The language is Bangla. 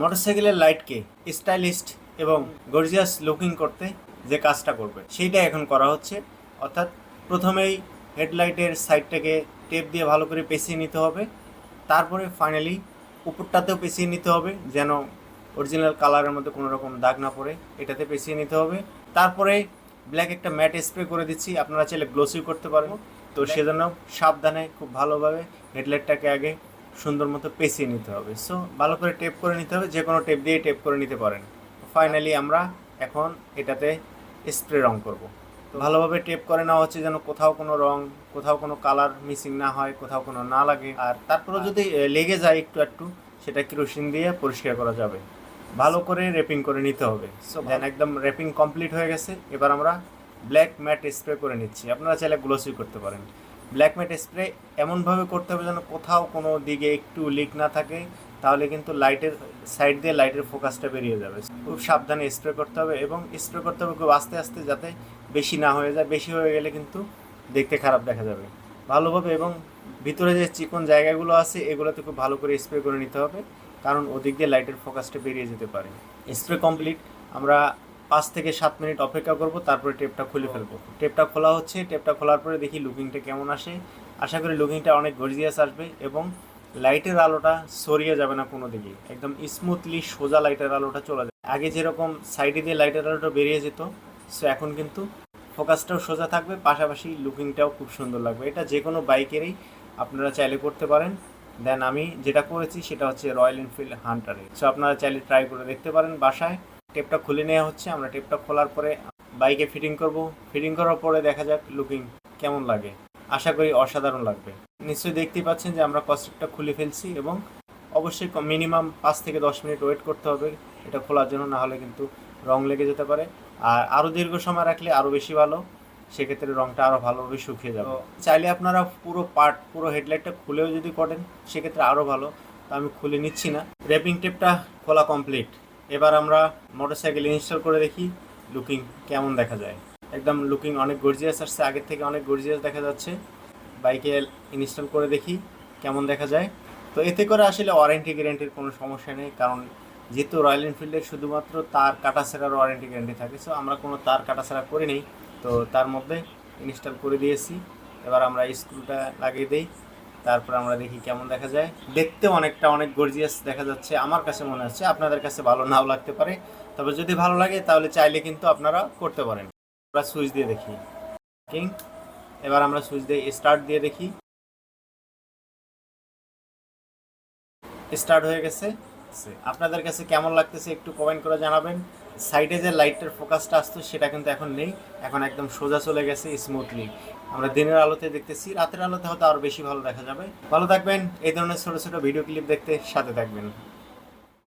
মোটরসাইকেলের লাইটকে স্টাইলিস্ট এবং গর্জিয়াস লুকিং করতে যে কাজটা করবে সেইটা এখন করা হচ্ছে। অর্থাৎ প্রথমেই হেডলাইটের সাইডটাকে টেপ দিয়ে ভালো করে পেঁচিয়ে নিতে হবে। তারপরে ফাইনালি উপরটাতেও পেঁচিয়ে নিতে হবে যেন অরিজিনাল কালারের মধ্যে কোনো রকম দাগ না পড়ে এটাতে পেঁচিয়ে নিতে হবে। তারপরে ব্ল্যাক একটা ম্যাট স্প্রে করে দিচ্ছি আপনারা চাইলে গ্লোসি করতে পারব তো সেজন্য সাবধানে খুব ভালোভাবে হেডলাইটটাকে আগে সুন্দর মতো পেঁচিয়ে নিতে হবে। সো ভালো করে টেপ করে নিতে হবে যে কোনো টেপ দিয়ে টেপ করে নিতে পারেন। ফাইনালি আমরা এখন এটাতে স্প্রে রং করব। তো ভালোভাবে টেপ করে নেওয়া হচ্ছে যেন কোথাও কোনো রং কোথাও কোনো কালার মিসিং না হয় কোথাও কোনো না লাগে। আর তারপরে যদি লেগে যায় একটু একটু সেটা কেরোসিন দিয়ে পরিষ্কার করা যাবে। ভালো করে রেপিং করে নিতে হবে। সো দেন একদম রেপিং কমপ্লিট হয়ে গেছে। এবার আমরা ব্ল্যাক ম্যাট স্প্রে করে নিচ্ছি। আপনারা চাইলে গ্লোসি করতে পারেন। ব্ল্যাক ম্যাট স্প্রে এমনভাবে করতে হবে যেন কোথাও কোনো দিকে একটু লিক না থাকে, তাহলে কিন্তু লাইটের সাইড দিয়ে লাইটের ফোকাসটা বেরিয়ে যাবে। খুব সাবধানে স্প্রে করতে হবে এবং স্প্রে করতে হবে খুব আস্তে আস্তে যাতে বেশি না হয়ে যায়। বেশি হয়ে গেলে কিন্তু দেখতে খারাপ দেখা যাবে। ভালোভাবে এবং ভিতরে যে চিকন জায়গাগুলো আছে, এগুলোতে খুব ভালো করে স্প্রে করে নিতে হবে, কারণ ওদিক দিয়ে লাইটের ফোকাসটা বেরিয়ে যেতে পারে। স্প্রে কমপ্লিট আমরা পাঁচ থেকে সাত মিনিট অপেক্ষা করব, তারপরে টেপটা খুলে ফেলব। টেপটা খোলা হচ্ছে, টেপটা খোলার পরে দেখি লুকিংটা কেমন আসে। আশা করি লুকিংটা অনেক গর্জিয়াস আসবে এবং লাইটের আলোটা সরিয়ে যাবে না কোনো দিকে। একদম স্মুথলি সোজা লাইটের আলোটা চলে যাবে। আগে যেরকম সাইডে দিয়ে লাইটের আলোটা বেরিয়ে যেত সো এখন কিন্তু ফোকাসটাও সোজা থাকবে, পাশাপাশি লুকিংটাও খুব সুন্দর লাগবে। এটা যে কোনো বাইকেরই, আপনারা চাইলে করতে পারেন। দেন আমি যেটা করেছি, সেটা হচ্ছে রয়্যাল এনফিল্ড হান্টারে সো আপনারা চাইলে ট্রাই করে দেখতে পারেন বাসায়। টেপটা খুলে নেওয়া হচ্ছে আমরা টেপটা খোলার পরে বাইকে ফিটিং করব। ফিটিং করার পরে দেখা যাক লুকিং কেমন লাগে। আশা করি অসাধারণ লাগবে। নিশ্চয়ই দেখতেই পাচ্ছেন যে আমরা কস্টেপটা খুলে ফেলছি এবং অবশ্যই মিনিমাম পাঁচ থেকে দশ মিনিট ওয়েট করতে হবে এটা খোলার জন্য না হলে কিন্তু রং লেগে যেতে পারে। আর আরও দীর্ঘ সময় রাখলে আরও বেশি ভালো সেক্ষেত্রে রংটা আরও ভালোভাবে শুকিয়ে যাবে। চাইলে আপনারা পুরো পার্ট পুরো হেডলাইটটা খুলেও যদি করেন সেক্ষেত্রে আরও ভালো। তো আমি খুলে নিচ্ছি না। র্যাপিং টেপটা খোলা কমপ্লিট এবার আমরা মোটরসাইকেল ইনস্টল করে দেখি লুকিং কেমন দেখা যায়। একদম লুকিং অনেক গর্জিয়াস আসছে, আগের থেকে অনেক গর্জিয়াস দেখা যাচ্ছে। বাইকে ইনস্টল করে দেখি, কেমন দেখা যায়। তো এতে করে আসলে ওয়ারেন্টি গ্যারেন্টির কোনো সমস্যা নেই, কারণ যেহেতু রয়্যাল এনফিল্ডের শুধুমাত্র তার কাটা সেরার ওয়ারেন্টি গ্যারেন্টি থাকে সো আমরা কোনো তার কাটা সেরা করে নিই তো তার মধ্যে ইনস্টল করে দিয়েছি। এবার আমরা স্ক্রুটা লাগিয়ে দিই। তারপর আমরা দেখি কেমন দেখা যায়। দেখতে অনেকটা অনেক গর্জিয়াস দেখা যাচ্ছে। আমার কাছে মনে হচ্ছে আপনাদের কাছে ভালো নাও লাগতে পারে। তবে যদি ভালো লাগে তাহলে চাইলে কিন্তু আপনারা করতে পারেন। আমরা সুইচ দিয়ে দেখি। কিং এবার আমরা সুইচ দিয়ে স্টার্ট দিয়ে দেখি। স্টার্ট হয়ে গেছে। আপনাদের কাছে কেমন লাগতেছে একটু কমেন্ট করে জানাবেন। সাইডে যে লাইটের ফোকাসটা আসতো, সেটা কিন্তু এখন নেই। এখন একদম সোজা চলে গেছে স্মুথলি আমরা দিনের আলোতে দেখতেছি, রাতের আলোতে হয়তো আরও বেশি ভালো দেখা যাবে। ভালো থাকবেন, এই ধরনের ছোটো ছোটো ভিডিও ক্লিপ দেখতে সাথে থাকবেন।